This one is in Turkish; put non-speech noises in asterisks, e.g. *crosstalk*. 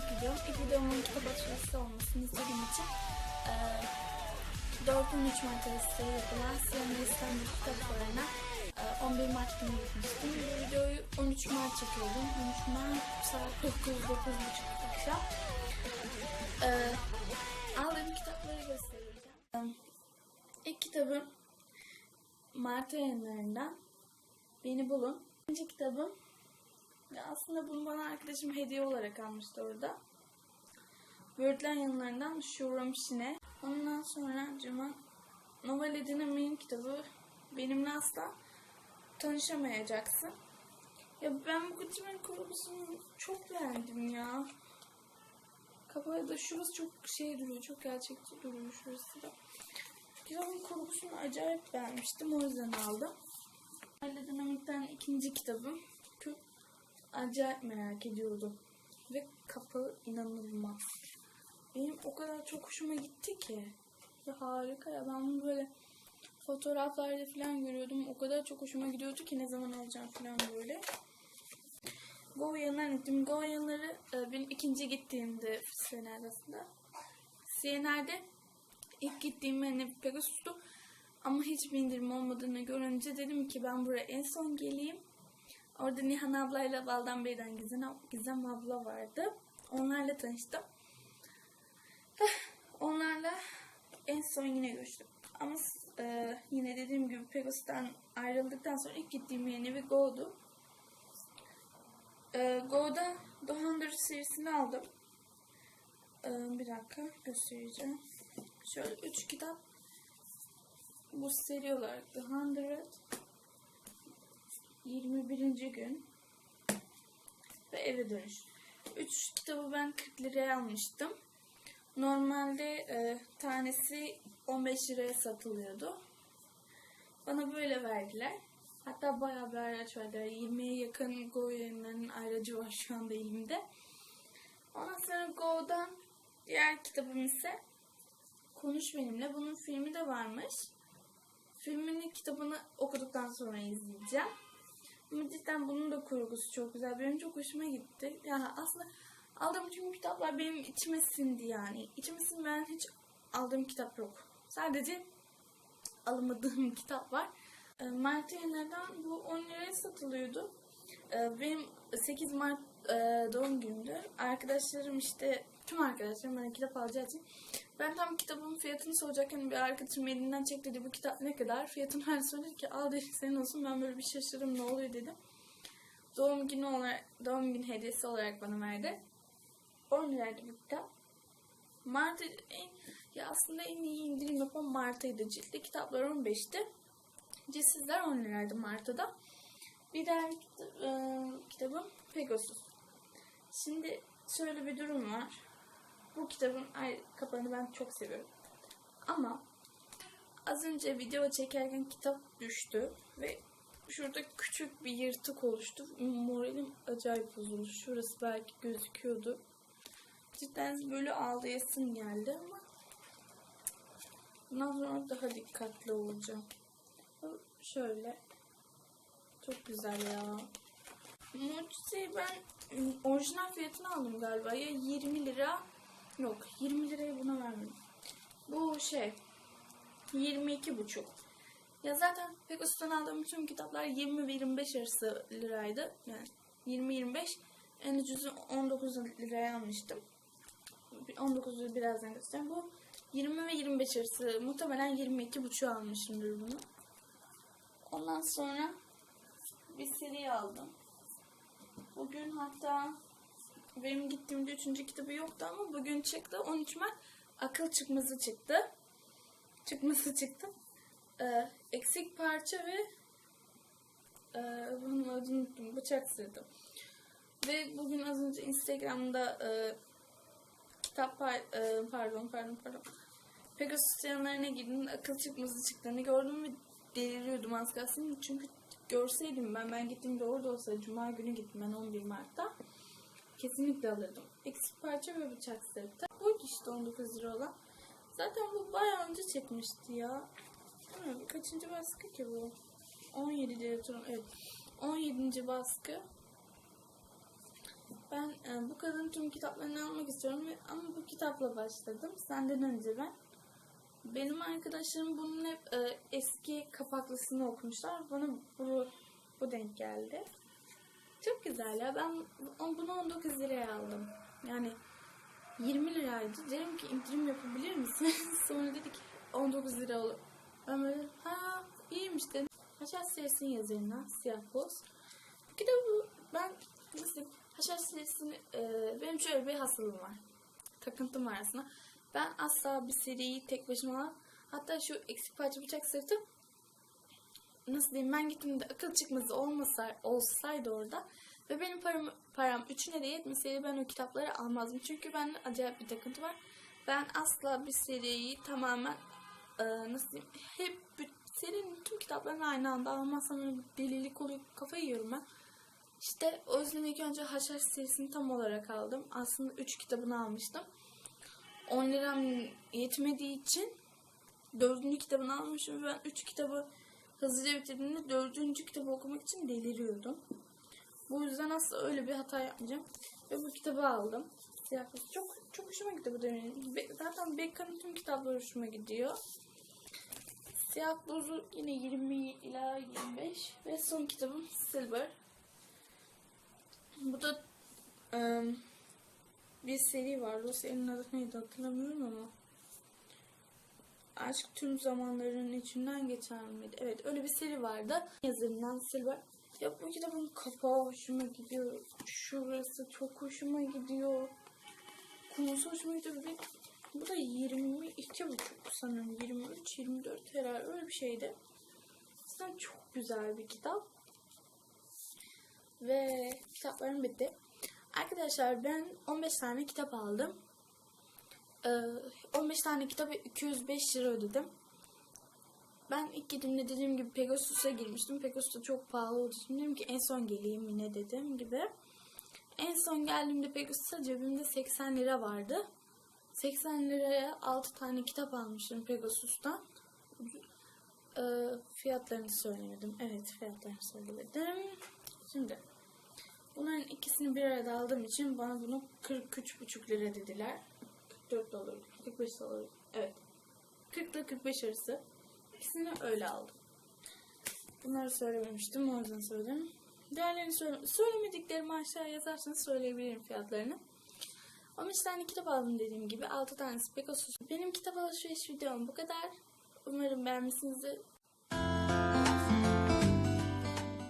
ilk videom. İlk videomun kitap açılışı olmasını istediğim için e, 4-13 Mart arası yapılan Siyana İstanbul Kitap Fuarı'na e, 11 Mart günü gitmiştim. Bu videoyu 13 Mart çekiyordum. 13 Mart saat 9-9.30 akşam. E, aldığım kitapları göstereceğim. E, İlk kitabım Mart yayınlarından Beni Bulun. İkinci kitabım ya aslında bunu bana arkadaşım hediye olarak almıştı orada. Böğürtlen yanlarından Şuram Şine. Ondan sonra Cuma Novelle Dinamik'in kitabı Benimle Asla Tanışamayacaksın. Ya ben bu kutimin kurgusunu çok beğendim ya. Kapağı da şurası çok şey duruyor, çok gerçekçi duruyor şurası da. Kitabın kurgusunu acayip beğenmiştim, o yüzden aldım. Novelle Dinamik'ten ikinci kitabım. Acayip merak ediyordum. Ve kapağı inanılmaz. Benim o kadar çok hoşuma gitti ki. Ya harika ya. Ben bunu böyle fotoğraflarda falan görüyordum. O kadar çok hoşuma gidiyordu ki ne zaman alacağım falan böyle. Goyan'dan gittim. Goyan'ları e, benim ikinci gittiğimde sene arasında. CNR'de ilk gittiğim hani Pegasus'tu. Ama hiçbir indirim olmadığını görünce dedim ki ben buraya en son geleyim. Orada Nihan ablayla Baldan Bey'den Gizem, Gizem abla vardı. Onlarla tanıştım. Heh, Onlarla en son yine görüştüm. Ama e, yine dediğim gibi Pegasus'tan ayrıldıktan sonra ilk gittiğim yeni evi Go'du. E, Go'da The Hundred serisini aldım. E, bir dakika göstereceğim. Şöyle üç kitap. Bu seri olarak The Hundred, 21. gün ve eve dönüş. Üç kitabı ben 40 liraya almıştım. Normalde e, tanesi 15 liraya satılıyordu. Bana böyle verdiler. Hatta bayağı bir araç verdiler. 20'ye yakın Go yayınlarının ayracı var şu anda elimde. Ondan sonra Go'dan diğer kitabım ise Konuş Benimle. Bunun filmi de varmış. Filmini, kitabını okuduktan sonra izleyeceğim. Ama cidden bunun da kurgusu çok güzel. Benim çok hoşuma gitti. Yani aslında aldığım tüm kitaplar benim içime sindi yani. İçime sinmeyen hiç aldığım kitap yok. Sadece alamadığım *laughs* kitap var. E, Mart aylarından bu 10 liraya satılıyordu. E, Benim 8 Mart e, doğum günümdü. Arkadaşlarım işte tüm arkadaşlarım bana kitap alacağı için ben tam kitabın fiyatını soracakken bir arkadaşım elinden çek dedi bu kitap ne kadar? Fiyatını her söyledi ki al dedi senin olsun ben böyle bir şaşırdım ne oluyor dedim. Doğum günü olarak doğum günü hediyesi olarak bana verdi. 10 liraydı bu kitap. Mart en, ya aslında en iyi indirim yapan Mart ayıydı. Ciltli kitaplar 15'ti. Ciltsizler 10 liraydı Mart'ta. Bir diğer e, kitabım Pegasus. Şimdi şöyle bir durum var. Bu kitabın ay, kapağını ben çok seviyorum. Ama az önce video çekerken kitap düştü ve şurada küçük bir yırtık oluştu. Moralim acayip bozuldu. Şurası belki gözüküyordu. Cidden böyle ağlayasım geldi ama bundan sonra daha dikkatli olacağım. Şöyle. Çok güzel ya. Mucize'yi ben ıı, orijinal fiyatını aldım galiba. Ya 20 lira yok 20 liraya buna vermedim. Bu şey 22 buçuk. Ya zaten Pegasus'tan aldığım tüm kitaplar 20 ve 25 arası liraydı. Yani 20-25 en ucuzu 19 liraya almıştım. 19'u birazdan göstereceğim. Bu 20 ve 25 arası muhtemelen 22 buçuk almışımdır bunu. Ondan sonra bir seri aldım. Bugün hatta benim gittiğimde üçüncü kitabı yoktu ama bugün çıktı. 13 Mart akıl çıkması çıktı. Çıkması çıktı. Ee, eksik parça ve e, bunun adını unuttum. Bıçak sırtı. Ve bugün az önce Instagram'da e, kitap par- e, pardon pardon pardon Pegasus yanlarına girdim akıl çıkması çıktığını gördüm ve deliriyordum az kalsın. Çünkü görseydim ben ben gittiğimde orada olsa Cuma günü gittim ben 11 Mart'ta kesinlikle alırdım. Eksik parça ve bıçak sırtı. Buydu işte 19 lira olan. Zaten bu bayağı önce çekmişti ya. Mi? Kaçıncı baskı ki bu? 17 diye. Evet. 17. baskı. Ben e, bu kadın tüm kitaplarını almak istiyorum ve ama bu kitapla başladım. Senden önce ben. Benim arkadaşlarım bunun hep e, eski kapaklısını okumuşlar. Bana bu, bu denk geldi. Çok güzel ya. Ben on- bunu 19 liraya aldım. Yani 20 liraydı. Dedim ki indirim yapabilir misin? *laughs* Sonra dedik 19 lira olur. Ben böyle ha iyiymiş dedim. Haşhaş serisinin yazarından Siyah Boz. Bu kitabı ben nasıl Haşhaş serisini e, benim şöyle bir hastalığım var. Takıntım var aslında. Ben asla bir seriyi tek başıma hatta şu eksik parça bıçak sırtı nasıl diyeyim ben gittiğimde akıl çıkmazı olmasa, olsaydı orada ve benim param, param üçüne de yetmeseydi ben o kitapları almazdım. Çünkü bende acayip bir takıntı var. Ben asla bir seriyi tamamen e, nasıl diyeyim hep serinin tüm kitaplarını aynı anda almazsam delilik oluyor. Kafayı yiyorum ben. İşte o yüzden ilk önce Haşhaş serisini tam olarak aldım. Aslında 3 kitabını almıştım. 10 liram yetmediği için dördüncü kitabını almışım ben 3 kitabı hızlıca bitirdiğimde dördüncü kitabı okumak için deliriyordum. Bu yüzden aslında öyle bir hata yapmayacağım. Ve bu kitabı aldım. Beyaz. Çok çok hoşuma gitti bu dönemin. Be- Zaten Becka'nın tüm kitapları hoşuma gidiyor. Siyah Boz'u yine 20 ila 25 ve son kitabım Silver. Bu da em, bir seri vardı. O serinin adı neydi hatırlamıyorum ama. Aşk tüm zamanların içinden geçer miydi? Evet öyle bir seri vardı. Yazarından Silver. Ya bu kitabın kapağı hoşuma gidiyor. Şurası çok hoşuma gidiyor. Konusu hoşuma gidiyor. Bir, bu da 22 buçuk sanırım. 23, 24 herhalde öyle bir şeydi. Aslında çok güzel bir kitap. Ve kitaplarım bitti. Arkadaşlar ben 15 tane kitap aldım. Ee, 15 tane kitaba 205 lira ödedim. Ben ilk gittiğimde dediğim gibi Pegasus'a girmiştim. Pegasus da çok pahalı olduğu için dedim ki en son geleyim yine dedim gibi. En son geldiğimde Pegasus'a cebimde 80 lira vardı. 80 liraya 6 tane kitap almıştım Pegasus'tan. Ee, fiyatlarını söylemedim. Evet fiyatlarını söylemedim. Şimdi bunların ikisini bir arada aldığım için bana bunu 43,5 lira dediler. 44 dolar, 45 dolar. Evet. 40 ile 45 arası. İkisini öyle aldım. Bunları söylememiştim o yüzden söyledim. Değerlerini söyle söylemediklerimi aşağıya yazarsanız söyleyebilirim fiyatlarını. 15 tane kitap aldım dediğim gibi. 6 tanesi Pegasus. Benim kitap alışveriş videom bu kadar. Umarım beğenmişsinizdir.